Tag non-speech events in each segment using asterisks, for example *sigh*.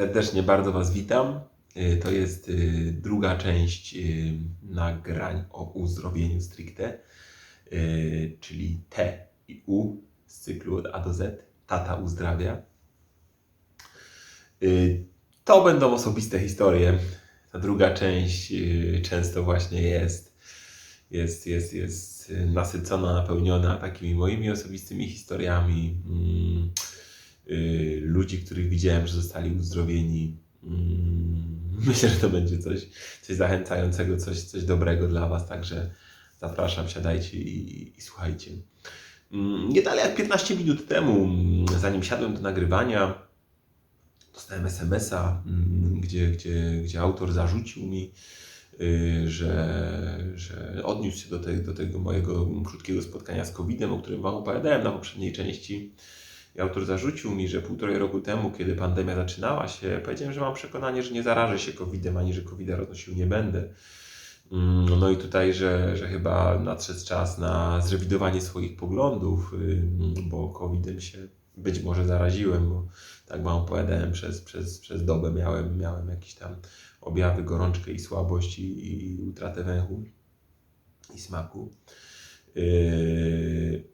Serdecznie bardzo Was witam. Y, To jest y, druga część y, nagrań o uzdrowieniu stricte, czyli T i U z cyklu od A do Z. Tata uzdrawia. To będą osobiste historie. Ta druga część często właśnie jest, jest, jest, jest nasycona, napełniona takimi moimi osobistymi historiami. Y, ludzi, których widziałem, że zostali uzdrowieni. Mm, *laughs* Myślę, że to będzie coś, coś zachęcającego, coś, coś dobrego dla Was, także zapraszam, siadajcie i, i słuchajcie. Mm, Nie dalej jak 15 minut temu, mm, zanim siadłem do nagrywania, dostałem SMS-a, gdzie, gdzie, gdzie autor zarzucił mi, y, że, że odniósł się do, te, do tego mojego krótkiego spotkania z COVID-em, o którym Wam opowiadałem na poprzedniej części. I autor zarzucił mi, że półtorej roku temu, kiedy pandemia zaczynała się, powiedziałem, że mam przekonanie, że nie zarażę się COVID-em, ani że COVID-a roznosił nie będę. Mm, No i tutaj, że, że chyba nadszedł czas na zrewidowanie swoich poglądów, bo COVID-em się być może zaraziłem, bo tak wam opowiadałem, przez, przez, przez dobę miałem, miałem jakieś tam objawy, gorączkę i słabość i, i utratę węchu i smaku. Yy,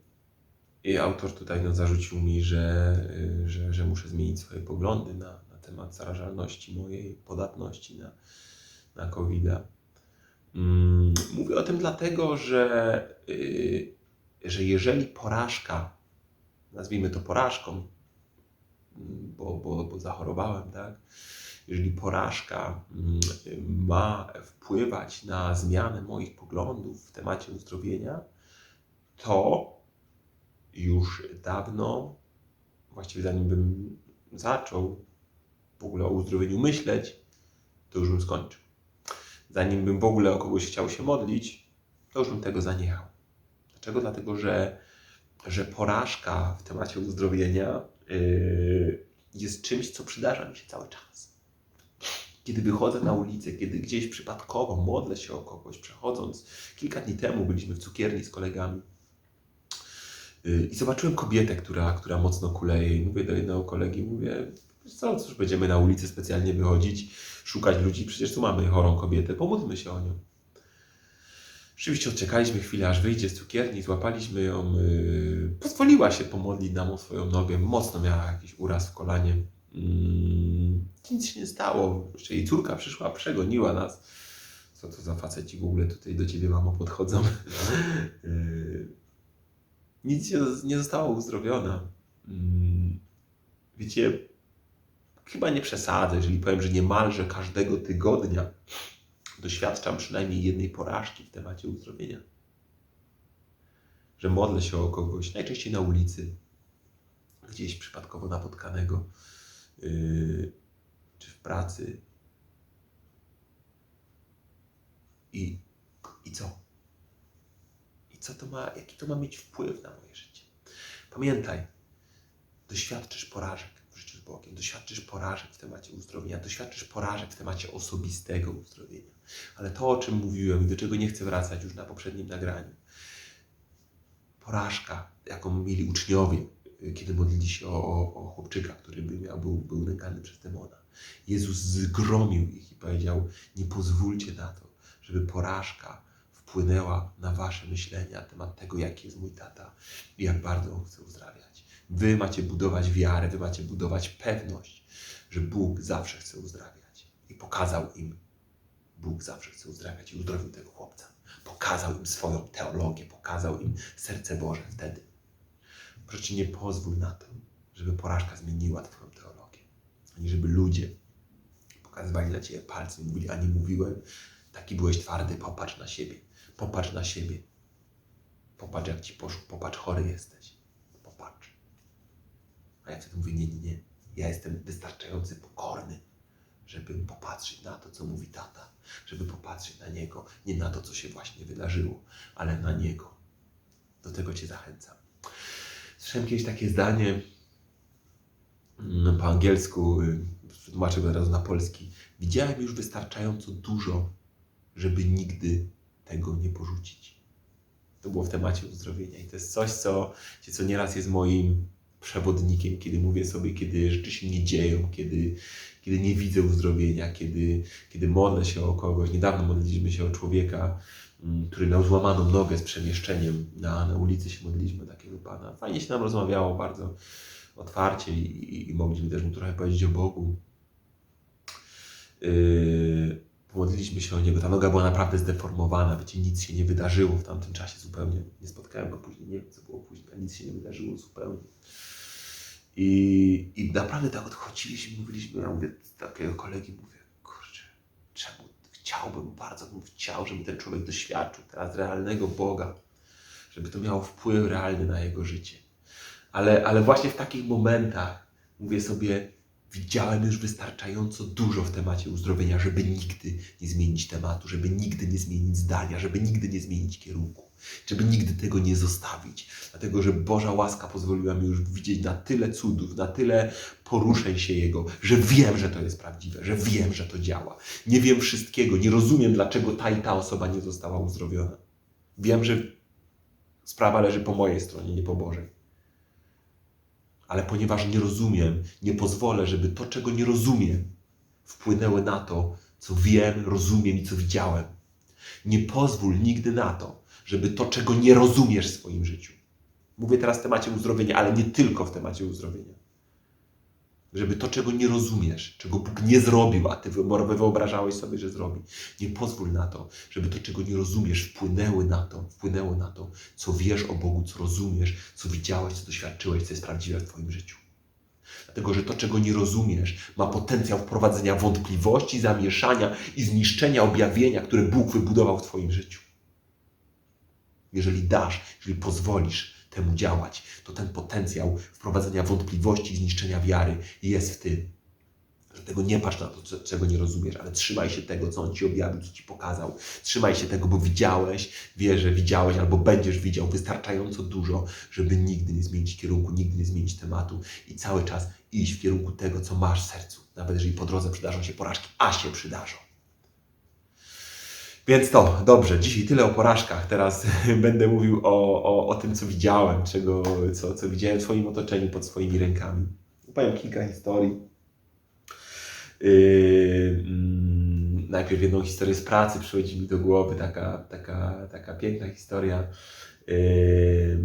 I autor tutaj no, zarzucił mi, że, y, że, że muszę zmienić swoje poglądy na, na temat zarażalności mojej, podatności na, na COVID-a. Mm, Mówię o tym dlatego, że, y, że jeżeli porażka, nazwijmy to porażką, mm, bo, bo, bo zachorowałem, tak? Jeżeli porażka mm, ma wpływać na zmianę moich poglądów w temacie uzdrowienia, to już dawno, właściwie zanim bym zaczął w ogóle o uzdrowieniu myśleć, to już bym skończył. Zanim bym w ogóle o kogoś chciał się modlić, to już bym tego zaniechał. Dlaczego? Dlatego, że, że porażka w temacie uzdrowienia yy, jest czymś, co przydarza mi się cały czas. Kiedy wychodzę na ulicę, kiedy gdzieś przypadkowo modlę się o kogoś, przechodząc, kilka dni temu byliśmy w cukierni z kolegami i zobaczyłem kobietę, która, która mocno kuleje i mówię do jednego kolegi, mówię, "Wiesz co, cóż, będziemy na ulicę specjalnie wychodzić, szukać ludzi, przecież tu mamy chorą kobietę, pomódlmy się o nią. Rzeczywiście odczekaliśmy chwilę, aż wyjdzie z cukierni, złapaliśmy ją, yy, pozwoliła się pomodlić nam o swoją nogę, mocno miała jakiś uraz w kolanie. Mm, nic się nie stało, jeszcze jej córka przyszła, przegoniła nas. Co to za faceci w ogóle tutaj do ciebie, mamo, podchodzą. Yy, *laughs* nic nie została uzdrowiona. Mm, Wiecie, chyba nie przesadzę, jeżeli powiem, że niemalże każdego tygodnia doświadczam przynajmniej jednej porażki w temacie uzdrowienia. Że modlę się o kogoś, najczęściej na ulicy, gdzieś przypadkowo napotkanego, yy, czy w pracy. I, I co? Co to ma, jaki to ma mieć wpływ na moje życie? Pamiętaj, doświadczysz porażek w życiu z Bogiem, doświadczysz porażek w temacie uzdrowienia, doświadczysz porażek w temacie osobistego uzdrowienia. Ale to, o czym mówiłem i do czego nie chcę wracać już na poprzednim nagraniu, porażka, jaką mieli uczniowie, kiedy modlili się o, o, o chłopczyka, który miał, był, był nękany przez demona. Jezus zgromił ich i powiedział: Nie pozwólcie na to, żeby porażka wpłynęła na wasze myślenia na temat tego, jaki jest mój tata i jak bardzo on chce uzdrawiać. Wy macie budować wiarę, wy macie budować pewność, że Bóg zawsze chce uzdrawiać. I pokazał im, Bóg zawsze chce uzdrawiać i uzdrowił tego chłopca. Pokazał im swoją teologię, pokazał im serce Boże wtedy. Proszę nie pozwól na to, żeby porażka zmieniła Twoją teologię. Ani żeby ludzie pokazywali na Ciebie palcem i mówili, a nie mówiłem, taki byłeś twardy, popatrz na siebie. Popatrz na siebie. Popatrz, jak Ci poszło, popatrz, chory jesteś. Popatrz. A ja wtedy mówię, nie, nie, nie. Ja jestem wystarczający pokorny, żeby popatrzeć na to, co mówi tata. Żeby popatrzeć na niego, nie na to, co się właśnie wydarzyło, ale na niego. Do tego Cię zachęcam. Słyszałem kiedyś takie zdanie mm, po angielsku, y, tłumaczę go razu na polski. Widziałem już wystarczająco dużo, żeby nigdy tego nie porzucić. To było w temacie uzdrowienia i to jest coś, co, co nieraz jest moim przewodnikiem, kiedy mówię sobie, kiedy rzeczy się nie dzieją, kiedy, kiedy nie widzę uzdrowienia, kiedy, kiedy modlę się o kogoś. Niedawno modliliśmy się o człowieka, mm, który miał złamaną nogę z przemieszczeniem. Na, na ulicy się modliliśmy takiego pana. Fajnie się nam rozmawiało bardzo otwarcie i, i, i mogliśmy też mu trochę powiedzieć o Bogu. Yy, pomodliliśmy się o niego. Ta noga była naprawdę zdeformowana, wiecie, nic się nie wydarzyło w tamtym czasie zupełnie. Nie spotkałem go później, nie wiem co było później, ale nic się nie wydarzyło zupełnie. I, I naprawdę tak odchodziliśmy, mówiliśmy, ja mówię, takiego kolegi mówię, kurczę, czemu chciałbym, bardzo bym chciał, żeby ten człowiek doświadczył teraz realnego Boga, żeby to miało wpływ realny na jego życie. Ale, ale właśnie w takich momentach mówię sobie, widziałem już wystarczająco dużo w temacie uzdrowienia, żeby nigdy nie zmienić tematu, żeby nigdy nie zmienić zdania, żeby nigdy nie zmienić kierunku, żeby nigdy tego nie zostawić. Dlatego, że Boża łaska pozwoliła mi już widzieć na tyle cudów, na tyle poruszeń się Jego, że wiem, że to jest prawdziwe, że wiem, że to działa. Nie wiem wszystkiego, nie rozumiem, dlaczego ta i ta osoba nie została uzdrowiona. Wiem, że sprawa leży po mojej stronie, nie po Bożej ale ponieważ nie rozumiem, nie pozwolę, żeby to, czego nie rozumiem, wpłynęło na to, co wiem, rozumiem i co widziałem. Nie pozwól nigdy na to, żeby to, czego nie rozumiesz w swoim życiu. Mówię teraz w temacie uzdrowienia, ale nie tylko w temacie uzdrowienia. Żeby to, czego nie rozumiesz, czego Bóg nie zrobił, a ty wyobrażałeś sobie, że zrobi, nie pozwól na to, żeby to, czego nie rozumiesz, wpłynęły na to, wpłynęło na to, co wiesz o Bogu, co rozumiesz, co widziałeś, co doświadczyłeś, co jest prawdziwe w Twoim życiu. Dlatego, że to, czego nie rozumiesz, ma potencjał wprowadzenia wątpliwości, zamieszania i zniszczenia objawienia, które Bóg wybudował w Twoim życiu. Jeżeli dasz, jeżeli pozwolisz temu działać, to ten potencjał wprowadzenia wątpliwości i zniszczenia wiary jest w tym. Dlatego nie patrz na to, czego nie rozumiesz, ale trzymaj się tego, co On Ci objawił, co Ci pokazał. Trzymaj się tego, bo widziałeś, wiesz, że widziałeś albo będziesz widział wystarczająco dużo, żeby nigdy nie zmienić kierunku, nigdy nie zmienić tematu i cały czas iść w kierunku tego, co masz w sercu. Nawet jeżeli po drodze przydarzą się porażki, a się przydarzą. Więc to, dobrze, dzisiaj tyle o porażkach. Teraz *laughs* będę mówił o, o, o tym, co widziałem, czego, co, co widziałem w swoim otoczeniu, pod swoimi rękami. Opowiem kilka historii. Yy, najpierw jedną historię z pracy przychodzi mi do głowy, taka, taka, taka piękna historia. Yy,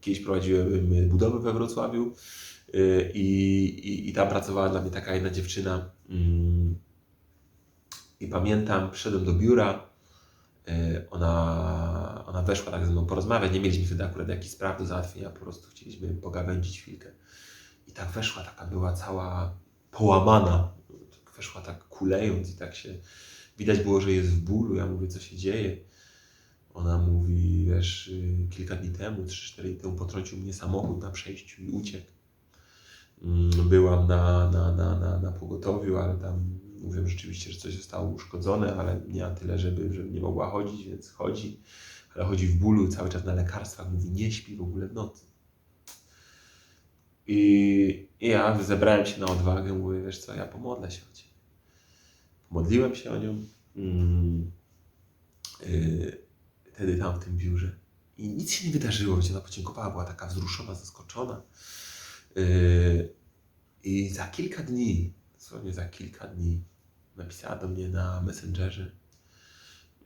kiedyś prowadziłem budowę we Wrocławiu yy, i, i, tam pracowała dla mnie taka jedna dziewczyna. mm, I pamiętam, przyszedłem do biura, yy, ona, ona weszła tak ze mną porozmawiać, nie mieliśmy wtedy akurat jakichś spraw do załatwienia, po prostu chcieliśmy pogawędzić chwilkę. I tak weszła, taka była cała połamana. Tak Weszła tak kulejąc i tak się. Widać było, że jest w bólu. Ja mówię, co się dzieje. Ona mówi, wiesz, y, kilka dni temu, 3-4 dni temu potrącił mnie samochód na przejściu i uciekł. Mm, Byłam na, na, na, na, na pogotowiu, ale tam mówią rzeczywiście, że coś zostało uszkodzone, ale nie na tyle, żeby, żeby nie mogła chodzić, więc chodzi. Ale chodzi w bólu cały czas na lekarstwach. Mówi, nie śpi w ogóle w nocy. I, I ja zebrałem się na odwagę, mówię, wiesz co, ja pomodlę się o Ciebie. Pomodliłem się o nią mm, yy, wtedy tam w tym biurze. I nic się nie wydarzyło, gdzie ona podziękowała, była taka wzruszona, zaskoczona. Yy, I za kilka dni, dosłownie za kilka dni, napisała do mnie na Messengerze,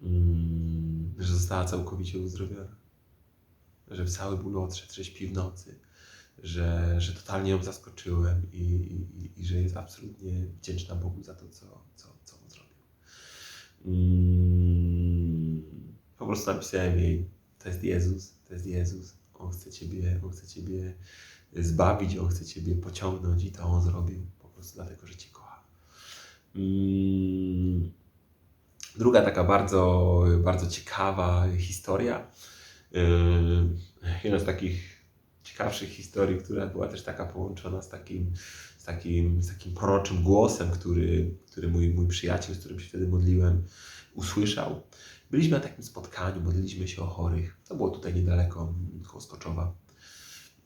mm, że została całkowicie uzdrowiona. Że w cały ból odszedł, że śpi w nocy że, że totalnie ją zaskoczyłem i, i, i że jest absolutnie wdzięczna Bogu za to, co, co, co on zrobił. Mm, po prostu napisałem jej, to jest Jezus, to jest Jezus, On chce Ciebie, On chce Ciebie zbawić, On chce Ciebie pociągnąć i to On zrobił prostu dlatego, że Cię kocha. Mm, druga taka bardzo, bardzo ciekawa historia. Yy, Jedna z takich ciekawszych historii, która była też taka połączona z takim, z takim, z takim proroczym głosem, który, który mój, mój przyjaciel, z którym się wtedy modliłem, usłyszał. Byliśmy na takim spotkaniu, modliliśmy się o chorych. To było tutaj niedaleko, koło.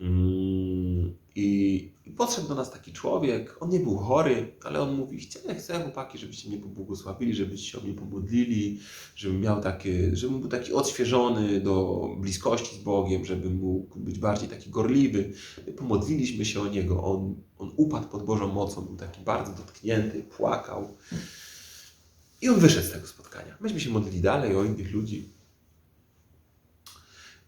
Mm, I podszedł do nas taki człowiek, on nie był chory, ale on mówi, chcę, chcę chłopaki, żebyście mnie pobłogosławili, żebyście się o mnie pomodlili, żebym miał takie, żebym był taki odświeżony do bliskości z Bogiem, żebym mógł być bardziej taki gorliwy. My pomodliliśmy się o niego, on, on upadł pod Bożą mocą, był taki bardzo dotknięty, płakał. I on wyszedł z tego spotkania. Myśmy się modlili dalej o innych ludzi.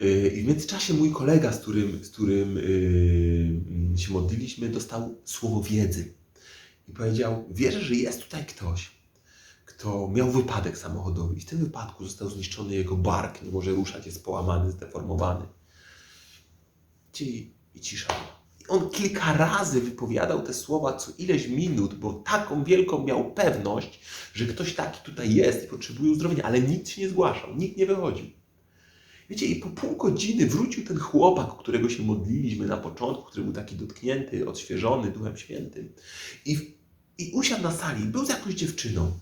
I w międzyczasie mój kolega, z którym, z którym yy, się modliliśmy, dostał słowo wiedzy. I powiedział: Wierzę, że jest tutaj ktoś, kto miał wypadek samochodowy. I w tym wypadku został zniszczony jego bark, nie może ruszać, jest połamany, zdeformowany. I, i cisza. I on kilka razy wypowiadał te słowa co ileś minut, bo taką wielką miał pewność, że ktoś taki tutaj jest i potrzebuje uzdrowienia, ale nikt się nie zgłaszał, nikt nie wychodził. Wiecie, i po pół godziny wrócił ten chłopak, którego się modliliśmy na początku, który był taki dotknięty, odświeżony Duchem Świętym. I, i usiadł na sali, był z jakąś dziewczyną.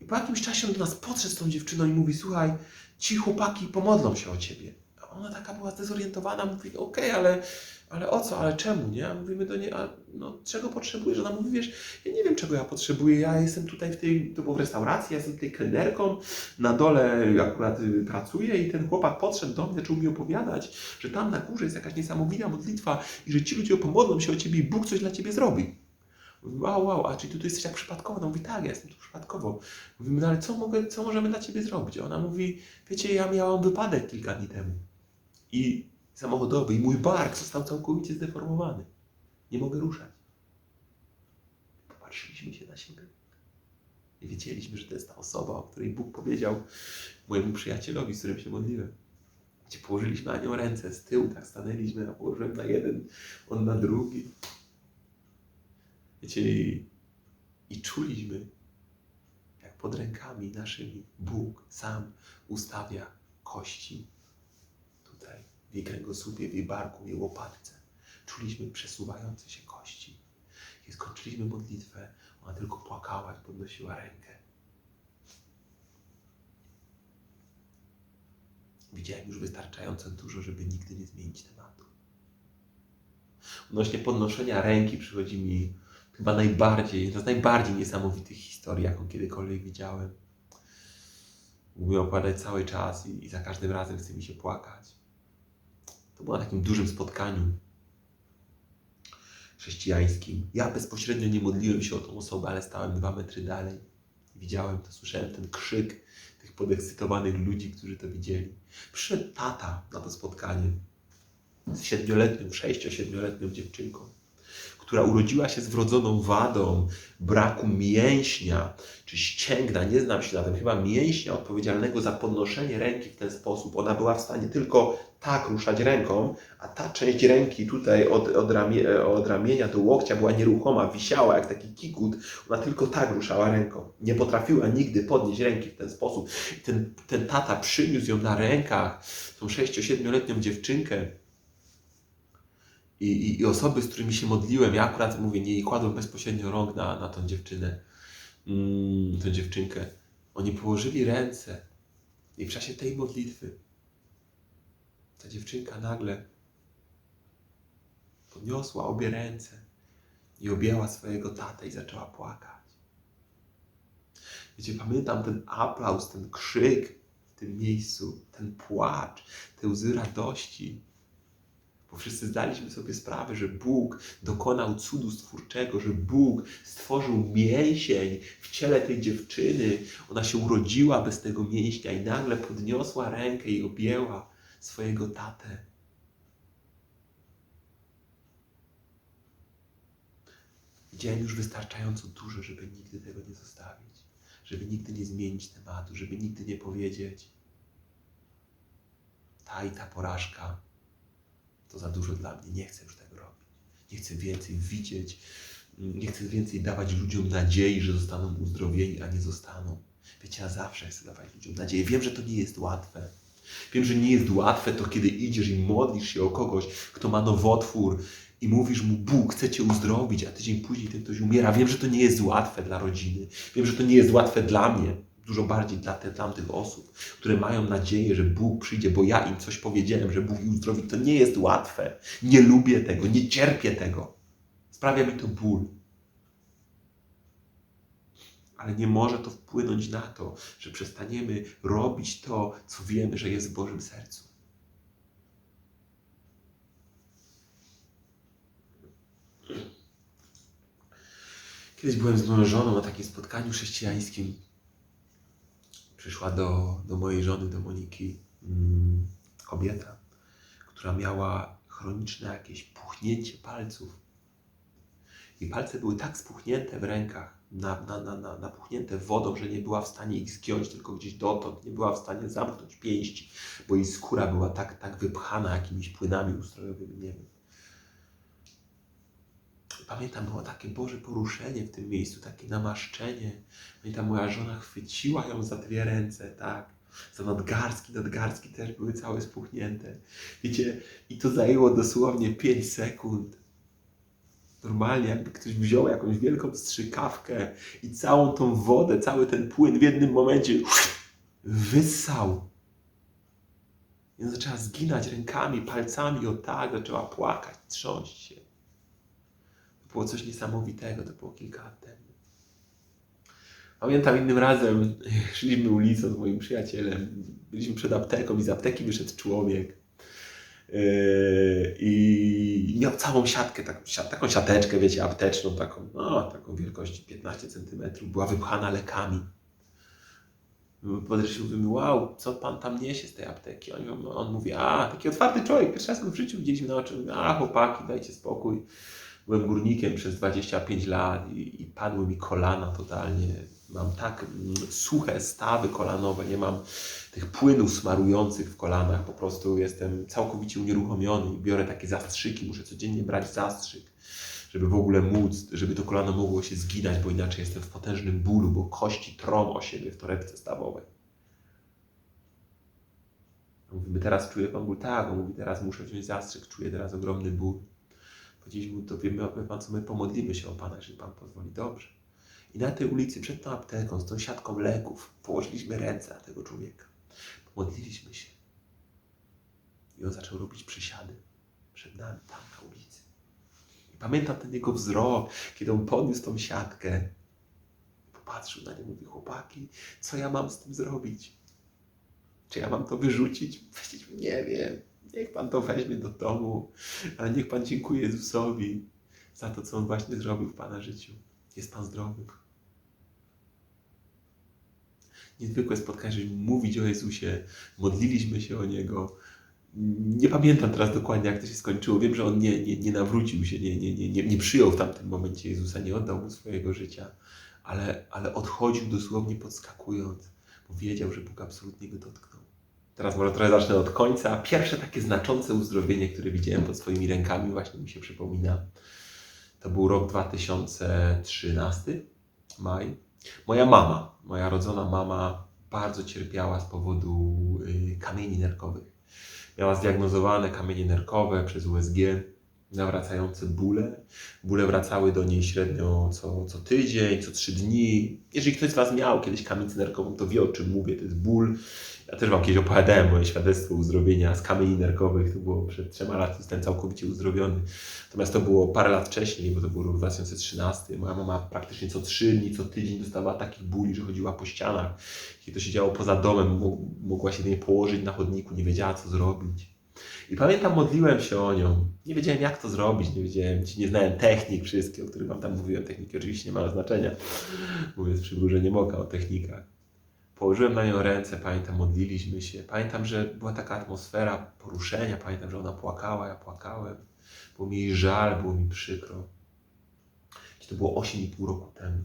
I po jakimś czasie on do nas podszedł z tą dziewczyną i mówi, słuchaj, ci chłopaki pomodlą się o ciebie. Ona taka była zdezorientowana, mówi, okej, ale, ale o co, ale czemu, nie? A mówimy do niej, a no, czego potrzebujesz? Ona mówi, wiesz, ja nie wiem, czego ja potrzebuję, ja jestem tutaj w tej, to było w restauracji, ja jestem tutaj kelnerką, na dole akurat y, pracuję i ten chłopak podszedł do mnie, zaczął mi opowiadać, że tam na górze jest jakaś niesamowita modlitwa i że ci ludzie pomodlą się o ciebie i Bóg coś dla ciebie zrobi. Wow, wow, a czy ty tu jesteś jak przypadkowo? No mówi, tak, ja jestem tu przypadkowo. Mówimy, no ale co, mogę, co możemy dla ciebie zrobić? Ona mówi, wiecie, ja miałam wypadek kilka dni temu i samochodowy i mój bark został całkowicie zdeformowany. Nie mogę ruszać. Popatrzyliśmy się na siebie. I wiedzieliśmy, że to jest ta osoba, o której Bóg powiedział mojemu przyjacielowi, z którym się modliłem. Gdzie położyliśmy na nią ręce z tyłu, tak stanęliśmy, a położyłem na jeden, on na drugi. Wiecie, i, i czuliśmy, jak pod rękami naszymi Bóg sam ustawia kości tutaj, w jej kręgosłupie, w jej barku, w jej łopatce. Czuliśmy przesuwające się kości. I skończyliśmy modlitwę, ona tylko płakała i podnosiła rękę. Widziałem już wystarczająco dużo, żeby nigdy nie zmienić tematu. Odnośnie podnoszenia ręki przychodzi mi chyba najbardziej, jedna z najbardziej niesamowitych historii, jaką kiedykolwiek widziałem. Mógłbym opowiadać cały czas i, i za każdym razem chce mi się płakać. To było na takim dużym spotkaniu chrześcijańskim. Ja bezpośrednio nie modliłem się o tą osobę, ale stałem dwa metry dalej. Widziałem to, słyszałem ten krzyk tych podekscytowanych ludzi, którzy to widzieli. Przyszedł tata na to spotkanie z siedmioletnią, sześcio, siedmioletnią dziewczynką, która urodziła się z wrodzoną wadą braku mięśnia czy ścięgna, nie znam się na tym, chyba mięśnia odpowiedzialnego za podnoszenie ręki w ten sposób. Ona była w stanie tylko tak ruszać ręką, a ta część ręki tutaj od, od, ramie, od ramienia do łokcia była nieruchoma, wisiała jak taki kikut. Ona tylko tak ruszała ręką. Nie potrafiła nigdy podnieść ręki w ten sposób. Ten, ten tata przyniósł ją na rękach, tą 6-7-letnią dziewczynkę. I, i, I osoby, z którymi się modliłem, ja akurat mówię, nie kładłem bezpośrednio rąk na, na tą dziewczynę, mm, dziewczynkę. Oni położyli ręce i w czasie tej modlitwy ta dziewczynka nagle podniosła obie ręce i objęła swojego tatę i zaczęła płakać. Wiecie, pamiętam ten aplauz, ten krzyk w tym miejscu, ten płacz, te łzy radości. Bo wszyscy zdaliśmy sobie sprawę, że Bóg dokonał cudu stwórczego, że Bóg stworzył mięsień w ciele tej dziewczyny. Ona się urodziła bez tego mięśnia i nagle podniosła rękę i objęła swojego tatę. Widziałem już wystarczająco dużo, żeby nigdy tego nie zostawić, żeby nigdy nie zmienić tematu, żeby nigdy nie powiedzieć ta i ta porażka to za dużo dla mnie, nie chcę już tego robić. Nie chcę więcej widzieć, nie chcę więcej dawać ludziom nadziei, że zostaną uzdrowieni, a nie zostaną. Wiecie, ja zawsze chcę dawać ludziom nadzieję. Wiem, że to nie jest łatwe. Wiem, że nie jest łatwe to, kiedy idziesz i modlisz się o kogoś, kto ma nowotwór i mówisz mu, Bóg chce Cię uzdrowić, a tydzień później ten ktoś umiera. Wiem, że to nie jest łatwe dla rodziny. Wiem, że to nie jest łatwe dla mnie. dużo bardziej dla te, tamtych osób, które mają nadzieję, że Bóg przyjdzie, bo ja im coś powiedziałem, że Bóg ich uzdrowi. To nie jest łatwe. Nie lubię tego, nie cierpię tego. Sprawia mi to ból. Ale nie może to wpłynąć na to, że przestaniemy robić to, co wiemy, że jest w Bożym sercu. Kiedyś byłem z moją żoną na takim spotkaniu chrześcijańskim. Przyszła do, do mojej żony, do Moniki, mm, kobieta, która miała chroniczne jakieś puchnięcie palców. I palce były tak spuchnięte w rękach, na, na, na, na, napuchnięte wodą, że nie była w stanie ich zgiąć, tylko gdzieś dotąd. Nie była w stanie zamknąć pięści, bo jej skóra była tak, tak wypchana jakimiś płynami ustrojowymi, nie wiem. Pamiętam, było takie Boże poruszenie w tym miejscu, takie namaszczenie. Pamiętam, moja żona chwyciła ją za dwie ręce, tak. Za nadgarstki, nadgarstki też były całe spuchnięte. Wiecie, i to zajęło dosłownie 5 sekund. Normalnie, jakby ktoś wziął jakąś wielką strzykawkę i całą tą wodę, cały ten płyn w jednym momencie wyssał. I zaczęła zginać rękami, palcami, o tak, zaczęła płakać, trząść się. To było coś niesamowitego, to było kilka lat temu. Pamiętam innym razem, *laughs* szliśmy ulicą z moim przyjacielem, byliśmy przed apteką i z apteki wyszedł człowiek. Yy, I miał całą siatkę, taką, siat, taką siateczkę, wiecie, apteczną, taką, no, taką wielkości 15 cm, była wypchana lekami. Podeszliśmy, mówimy, wow, co pan tam niesie z tej apteki? On, on mówi, a, taki otwarty człowiek, pierwszy raz w życiu widzieliśmy na oczy. A, chłopaki, dajcie spokój. Byłem górnikiem przez 25 lat i, i padły mi kolana totalnie. Mam tak mm, suche stawy kolanowe, nie mam tych płynów smarujących w kolanach. Po prostu jestem całkowicie unieruchomiony i biorę takie zastrzyki. Muszę codziennie brać zastrzyk, żeby w ogóle móc, żeby to kolano mogło się zginać, bo inaczej jestem w potężnym bólu, bo kości trą o siebie w torebce stawowej. Mówimy, teraz czuję pan ból? Tak, on mówi, teraz muszę wziąć zastrzyk, czuję teraz ogromny ból. Wie pan co, my pomodlimy się o pana, jeżeli pan pozwoli. Dobrze. I na tej ulicy, przed tą apteką, z tą siatką leków, położyliśmy ręce na tego człowieka. Pomodliliśmy się. I on zaczął robić przysiady przed nami, tam na ulicy. I pamiętam ten jego wzrok, kiedy on podniósł tą siatkę. Popatrzył na nie, mówi, chłopaki, co ja mam z tym zrobić? Czy ja mam to wyrzucić? Powiedzieliśmy, nie wiem. Niech Pan to weźmie do domu, ale niech Pan dziękuję Jezusowi za to, co On właśnie zrobił w Pana życiu. Jest Pan zdrowy. Niezwykłe spotkanie, żeby mówić o Jezusie, modliliśmy się o Niego. Nie pamiętam teraz dokładnie, jak to się skończyło. Wiem, że On nie, nie, nie nawrócił się, nie, nie, nie, nie przyjął w tamtym momencie Jezusa, nie oddał Mu swojego życia, ale, ale odchodził dosłownie podskakując, bo wiedział, że Bóg absolutnie go dotknął. Teraz może trochę zacznę od końca. Pierwsze takie znaczące uzdrowienie, które widziałem pod swoimi rękami, właśnie mi się przypomina. To był rok 2013, maj. Moja mama, moja rodzona mama bardzo cierpiała z powodu y, kamieni nerkowych. Miała zdiagnozowane kamienie nerkowe przez USG, nawracające bóle. Bóle wracały do niej średnio co, co tydzień, co trzy dni. Jeżeli ktoś z Was miał kiedyś kamienicę nerkową, to wie o czym mówię. To jest ból ja też Wam kiedyś opowiadałem moje świadectwo uzdrowienia z kamieni nerkowych. To było przed trzema laty, jestem całkowicie uzdrowiony. Natomiast to było parę lat wcześniej, bo to był rok 2013. Moja mama praktycznie co trzy dni, co tydzień dostawała takich bóli, że chodziła po ścianach. Kiedy to się działo poza domem, mogła się nie położyć na chodniku, nie wiedziała co zrobić. I pamiętam, modliłem się o nią. Nie wiedziałem, jak to zrobić, nie wiedziałem, nie znałem technik wszystkich, o których Wam tam mówiłem. Techniki oczywiście nie mają znaczenia. Mówię z przymrużeniem oka o technikach. Położyłem na nią ręce, pamiętam, modliliśmy się. Pamiętam, że była taka atmosfera poruszenia. Pamiętam, że ona płakała, ja płakałem. Było mi jej żal, było mi przykro. To było 8,5 roku temu.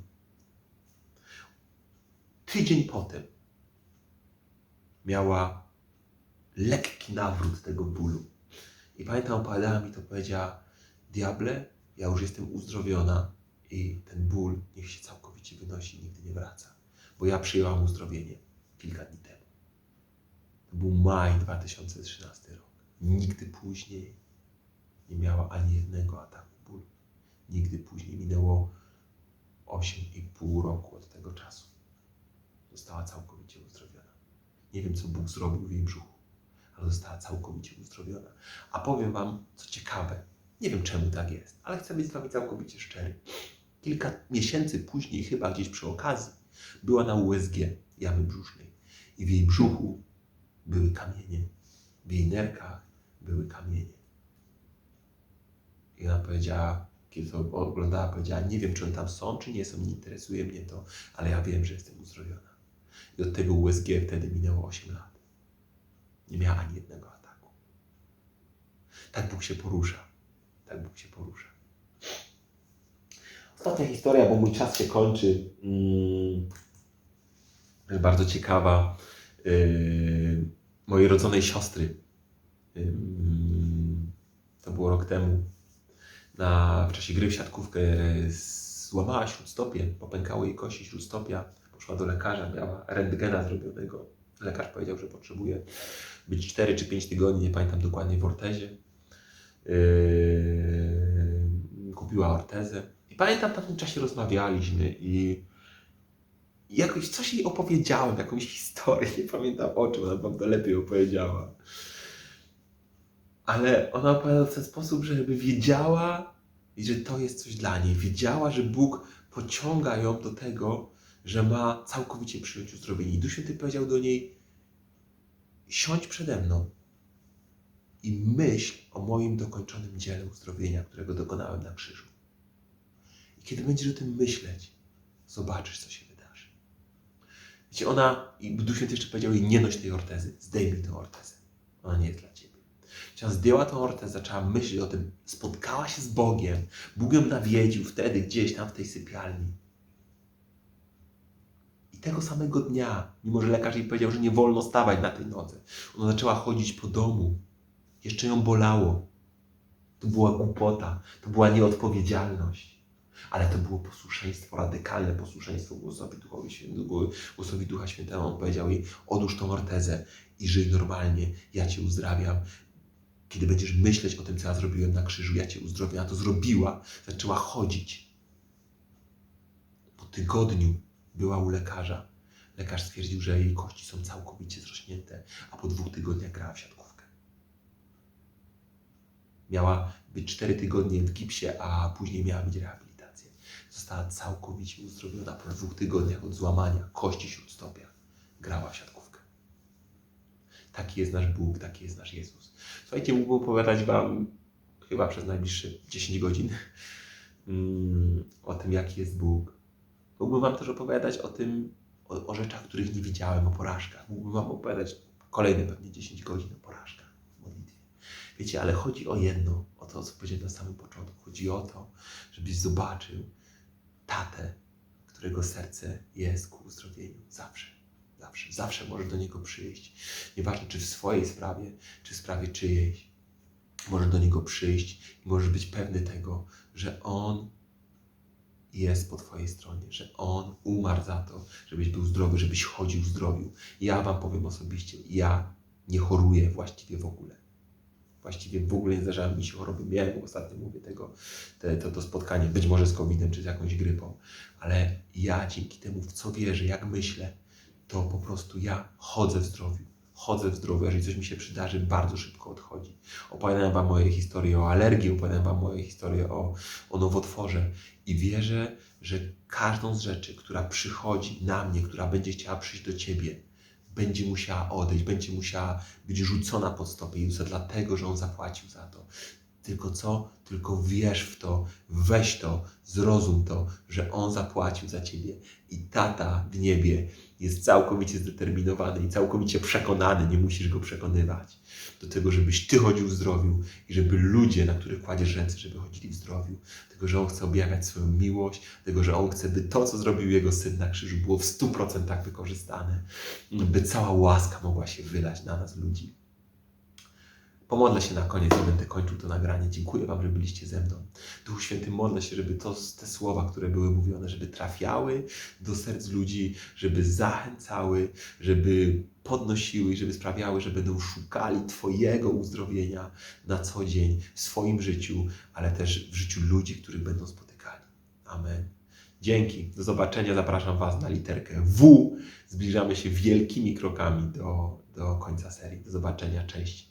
Tydzień potem miała lekki nawrót tego bólu. I pamiętam, opowiadała mi to, powiedziała, diable, ja już jestem uzdrowiona i ten ból niech się całkowicie wynosi, nigdy nie wraca bo ja przyjęłam uzdrowienie kilka dni temu. To był maj 2013 rok. Nigdy później nie miała ani jednego ataku bólu. Nigdy później minęło 8,5 roku od tego czasu. została całkowicie uzdrowiona. Nie wiem, co Bóg zrobił w jej brzuchu, ale została całkowicie uzdrowiona. A powiem Wam, co ciekawe, nie wiem czemu tak jest, ale chcę być z Wami całkowicie szczery. Kilka miesięcy później, chyba gdzieś przy okazji, była na USG jamy brzusznej i w jej brzuchu były kamienie, w jej nerkach były kamienie. I ona powiedziała, kiedy to oglądała, powiedziała, nie wiem, czy one tam są, czy nie są, nie interesuje mnie to, ale ja wiem, że jestem uzdrowiona. I od tego USG wtedy minęło 8 lat. Nie miała ani jednego ataku. Tak Bóg się porusza. Tak Bóg się porusza. Ostatnia historia, bo mój czas się kończy. Mm, bardzo ciekawa. Yy, mojej rodzonej siostry. Yy, to było rok temu. Na, w czasie gry w siatkówkę złamała śródstopie, popękały jej kości śródstopia. Poszła do lekarza, miała rentgena zrobionego. Lekarz powiedział, że potrzebuje być 4 czy 5 tygodni, nie pamiętam dokładnie, w ortezie. Yy, kupiła ortezę. I pamiętam, w tym czasie rozmawialiśmy i jakoś coś jej opowiedziałem, jakąś historię, *laughs* nie pamiętam o czym, ona wam to lepiej opowiedziała. Ale ona opowiadała w ten sposób, żeby wiedziała, że to jest coś dla niej. Wiedziała, że Bóg pociąga ją do tego, że ma całkowicie przyjąć uzdrowienie. I Duch Święty powiedział do niej, siądź przede mną i myśl o moim dokończonym dziele uzdrowienia, którego dokonałem na krzyżu. I kiedy będziesz o tym myśleć, zobaczysz, co się wydarzy. Wiecie, ona, i Duch Święty jeszcze powiedział jej, nie noś tej ortezy, zdejmij tę ortezę. Ona nie jest dla Ciebie. Ona zdjęła tę ortezę, zaczęła myśleć o tym, spotkała się z Bogiem, Bóg ją nawiedził wtedy gdzieś tam w tej sypialni. I tego samego dnia, mimo że lekarz jej powiedział, że nie wolno stawać na tej nodze, ona zaczęła chodzić po domu. Jeszcze ją bolało. To była głupota, to była nieodpowiedzialność. Ale to było posłuszeństwo, radykalne posłuszeństwo głosowi, Duchowi, głosowi Ducha Świętego. On powiedział jej, odłóż tą ortezę i żyj normalnie, ja Cię uzdrawiam. Kiedy będziesz myśleć o tym, co ja zrobiłem na krzyżu, ja Cię uzdrowię. A to zrobiła, zaczęła chodzić. Po tygodniu była u lekarza. Lekarz stwierdził, że jej kości są całkowicie zrośnięte, a po dwóch tygodniach grała w siatkówkę. Miała być cztery tygodnie w gipsie, a później miała być rehabilitacja. Została całkowicie uzdrowiona po dwóch tygodniach od złamania kości śródstopia. Grała w siatkówkę. Taki jest nasz Bóg, taki jest nasz Jezus. Słuchajcie, mógłbym opowiadać Wam chyba przez najbliższe 10 godzin mm, o tym, jaki jest Bóg. Mógłbym Wam też opowiadać o tym, o, o rzeczach, których nie widziałem, o porażkach. Mógłbym Wam opowiadać kolejne pewnie 10 godzin o porażkach w modlitwie. Wiecie, ale chodzi o jedno, o to, co powiedziałem na samym początku. Chodzi o to, żebyś zobaczył tatę, którego serce jest ku uzdrowieniu. Zawsze. Zawsze. Zawsze możesz do niego przyjść. Nieważne, czy w swojej sprawie, czy w sprawie czyjejś. Możesz do niego przyjść i możesz być pewny tego, że on jest po Twojej stronie, że On umarł za to, żebyś był zdrowy, żebyś chodził zdrowiu. Ja Wam powiem osobiście, ja nie choruję właściwie w ogóle. Właściwie w ogóle nie zdarzały mi się choroby. Miałem ostatnio, mówię tego, te, to, to spotkanie, być może z COVID-em, czy z jakąś grypą, ale ja dzięki temu, w co wierzę, jak myślę, to po prostu ja chodzę w zdrowiu. Chodzę w zdrowiu, jeżeli coś mi się przydarzy, bardzo szybko odchodzi. Opowiadam Wam moje historie o alergii, opowiadam Wam moje historie o, o nowotworze i wierzę, że każdą z rzeczy, która przychodzi na mnie, która będzie chciała przyjść do Ciebie, będzie musiała odejść, będzie musiała być rzucona pod stopy Jezusa, dlatego, że On zapłacił za to. Tylko co? Tylko wierz w to, weź to, zrozum to, że On zapłacił za Ciebie. I tata w niebie jest całkowicie zdeterminowany i całkowicie przekonany, nie musisz go przekonywać do tego, żebyś Ty chodził w zdrowiu i żeby ludzie, na których kładziesz ręce, żeby chodzili w zdrowiu. Tego, że On chce objawiać swoją miłość, tego, że On chce, by to, co zrobił Jego Syn na krzyżu, było w stu procentach wykorzystane, by cała łaska mogła się wylać na nas, ludzi. Pomodlę się na koniec i będę kończył to nagranie. Dziękuję Wam, że byliście ze mną. Duchu Święty, modlę się, żeby to, te słowa, które były mówione, żeby trafiały do serc ludzi, żeby zachęcały, żeby podnosiły żeby sprawiały, że będą szukali Twojego uzdrowienia na co dzień w swoim życiu, ale też w życiu ludzi, których będą spotykali. Amen. Dzięki. Do zobaczenia. Zapraszam Was na literkę W. Zbliżamy się wielkimi krokami do, do końca serii. Do zobaczenia. Cześć.